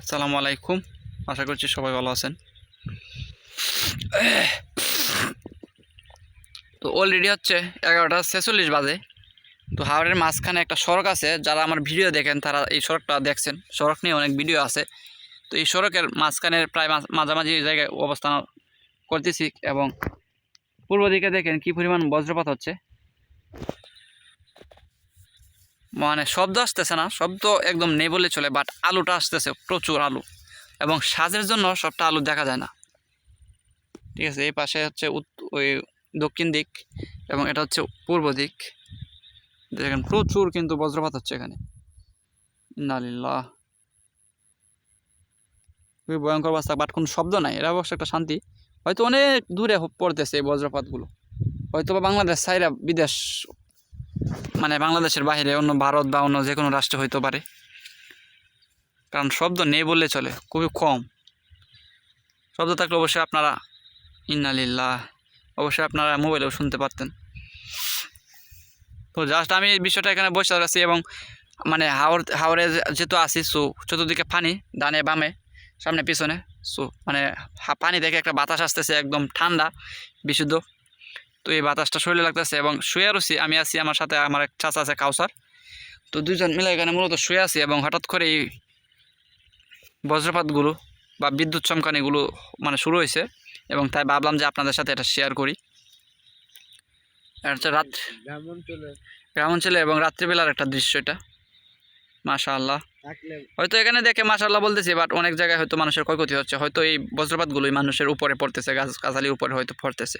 আসসালামু আলাইকুম। আশা করছি সবাই ভালো আছেন। তো অলরেডি হচ্ছে এগারোটা ছেচল্লিশ বাজে। তো হাওড়ের মাঝখানে একটা সড়ক আছে, যারা আমার ভিডিও দেখেন তারা এই সড়কটা দেখছেন। সড়ক নিয়ে অনেক ভিডিও আছে। তো এই সড়কের মাঝখানে প্রায় মাঝ- মাঝামাঝি জায়গায় অবস্থান করতেছি এবং পূর্ব দিকে দেখেন কি পরিমাণ বজ্রপাত হচ্ছে। মানে শব্দ আসতেছে না, শব্দ একদম নেই বলে চলে বাট আলুটা আসতেছে, প্রচুর আলু। এবং সাজের জন্য সবটা আলু দেখা যায় না। ঠিক আছে, এই পাশে হচ্ছে ওই দক্ষিণ দিক এবং এটা হচ্ছে পূর্ব দিক। দেখেন, প্রচুর কিন্তু বজ্রপাত হচ্ছে এখানে। নালিল্লাহ খুবই ভয়ঙ্কর অবস্থা বাট কোনো শব্দ নাই। এটা অবশ্য একটা শান্তি। হয়তো অনেক দূরে পড়তেছে এই বজ্রপাতগুলো। হয়তো বা বাংলাদেশ সাইরা বিদেশ মানে বাংলাদেশের বাইরে অন্য ভারত বা অন্য যে কোনো রাষ্ট্রে হইতে পারে। কারণ শব্দ নেই বললে চলে, খুবই কম। শব্দ থাকলে অবশ্যই আপনারা ইন্নালিল্লাহ, অবশ্যই আপনারা মোবাইলেও শুনতে পারতেন। তো জাস্ট আমি এই বিষয়টা এখানে বসে আছি এবং মানে হাওড় হাওড়ে যেহেতু আছি সো চতুর্দিকে পানি, ডানে বামে, সামনে পিছনে সো মানে পানি দেখে একটা বাতাস আসতেছে, একদম ঠান্ডা, বিশুদ্ধ। তো এই বাতাসটা শরীরে লাগতেছে এবং শুয়ে রয়েছি। আমি আছি আমার সাথে আমার এক চাচা আছে কাউসার। তো দুজন মিলে এখানে মূলত শুয়ে আছি এবং হঠাৎ করে এই বজ্রপাতগুলো বা বিদ্যুৎ চমকানিগুলো মানে শুরু হয়েছে এবং তাই ভাবলাম যে আপনাদের সাথে এটা শেয়ার করি। এটা হচ্ছে রাত গ্রাম অঞ্চলে এবং রাত্রিবেলার একটা দৃশ্য এটা। মাশা আল্লাহ হয়তো এখানে দেখে মাশাল্লাহ বলতেছি বাট অনেক জায়গায় হয়তো মানুষের ক্ষয়ক্ষতি হচ্ছে। হয়তো এই বজ্রপাতগুলোই মানুষের উপরে পড়তেছে, গাছ গাছালির উপরে হয়তো পড়তেছে,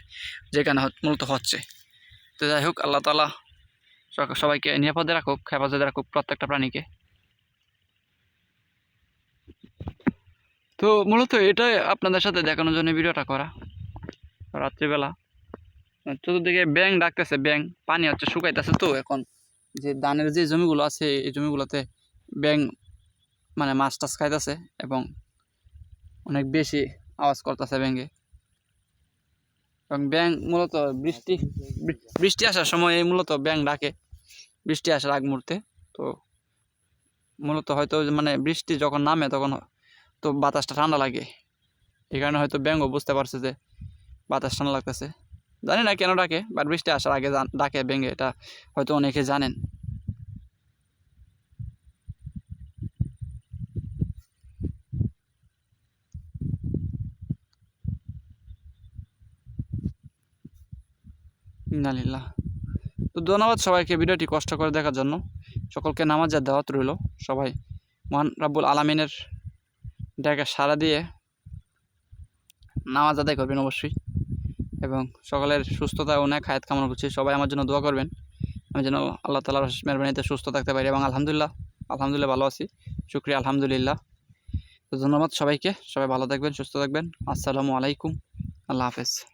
যেখানে মূলত হচ্ছে। তো যাই হোক, আল্লাহ তালা সবাইকে নিরাপদে রাখুক, হেফাজতে রাখুক প্রত্যেকটা প্রাণীকে। তো মূলত এটাই আপনাদের সাথে দেখানোর জন্য ভিডিওটা করা। রাত্রিবেলা। চতুর্দিকে ব্যাং ডাকতেছে ব্যাং পানি হচ্ছে শুকাইতেছে তো এখন। যে ধানের যে জমিগুলো আছে, এই জমিগুলোতে ব্যাং মানে মাছ টাছ খাইতেছে এবং অনেক বেশি আওয়াজ করতেছে ব্যাঙে এবং ব্যাং মূলত বৃষ্টি বৃষ্টি আসার সময় এই মূলত ব্যাং ডাকে বৃষ্টি আসার আগ মুহূর্তে। তো মূলত হয়তো মানে বৃষ্টি যখন নামে তখন তো বাতাসটা ঠান্ডা লাগে। এই কারণে হয়তো ব্যাঙ্গও বুঝতে পারছে যে বাতাস ঠান্ডা লাগতেছে। জানি না কেন ডাকে বাট বৃষ্টি আসার আগে ডাকে ব্যাঙ্গে এটা হয়তো অনেকে জানেন। ইন্নালিল্লাহ। তো ধন্যবাদ সবাইকে ভিডিওটি কষ্ট করে দেখার জন্য। সকলকে নামাজের দাওয়াত রইল। সবাই মহান রাব্বুল আলামিনের ডাকে সাড়া দিয়ে নামাজ আদায় করবেন অবশ্যই। এবং সকলের সুস্থতা ও ন্যাক হায়াত কামনা করছি। সবাই আমার জন্য দোয়া করবেন। আমি যেন আল্লাহ তালার মেহরবানিতে সুস্থ থাকতে পারি এবং আলহামদুলিল্লাহ আলহামদুলিল্লাহ ভালো আছি। শুক্রিয়া, আলহামদুলিল্লাহ। তো ধন্যবাদ সবাইকে। সবাই ভালো থাকবেন, সুস্থ থাকবেন। আসসালামু আলাইকুম। আল্লাহ হাফেজ।